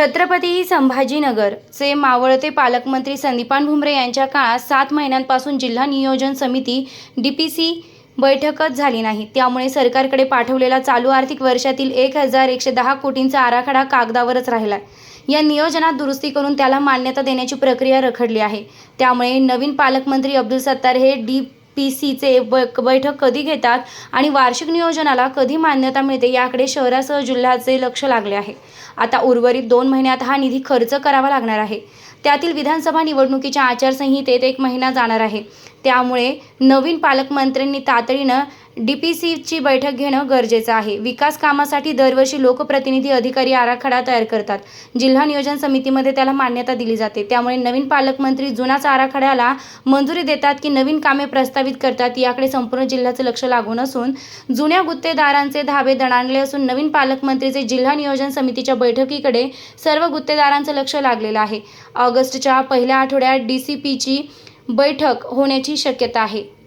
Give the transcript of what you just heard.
छत्रपती संभाजीनगरचे मावळते पालकमंत्री संदीपान भुमरे यांच्या काळात सात महिन्यांपासून जिल्हा नियोजन समिती डी पी सी बैठकच झाली नाही. त्यामुळे सरकारकडे पाठवलेला चालू आर्थिक वर्षातील एक हजार एकशे दहा कोटींचा आराखडा कागदावरच राहिला या नियोजनात दुरुस्ती करून त्याला मान्यता देण्याची प्रक्रिया रखडली आहे. त्यामुळे नवीन पालकमंत्री अब्दुल सत्तार हे डी पी सीचे बैठक कधी घेतात आणि वार्षिक नियोजनाला कधी मान्यता मिळते याकडे शहरासह जिल्ह्याचे लक्ष लागले आहे. आता उर्वरित दोन महिन्यात हा निधी खर्च करावा लागणार आहे. त्यातील विधानसभा निवडणुकीच्या आचारसंहितेत एक महिना जाणार आहे. त्यामुळे नवीन पालकमंत्र्यांनी तातडीनं डी पी सीची बैठक घेणं गरजेचं आहे. विकास कामासाठी दरवर्षी लोकप्रतिनिधी अधिकारी आराखडा तयार करतात. जिल्हा नियोजन समितीमध्ये त्याला मान्यता दिली जाते. त्यामुळे नवीन पालकमंत्री जुनाच आराखड्याला मंजुरी देतात की नवीन कामे प्रस्तावित करतात याकडे संपूर्ण जिल्ह्याचं लक्ष लागून असून जुन्या गुत्तेदारांचे धाबे दणाणले असून नवीन पालकमंत्रीचे जिल्हा नियोजन समितीच्या बैठकीकडे सर्व गुत्तेदारांचं लक्ष लागलेलं आहे. ऑगस्टच्या पहिल्या आठवड्यात डी सी पीची बैठक होण्याची शक्यता आहे.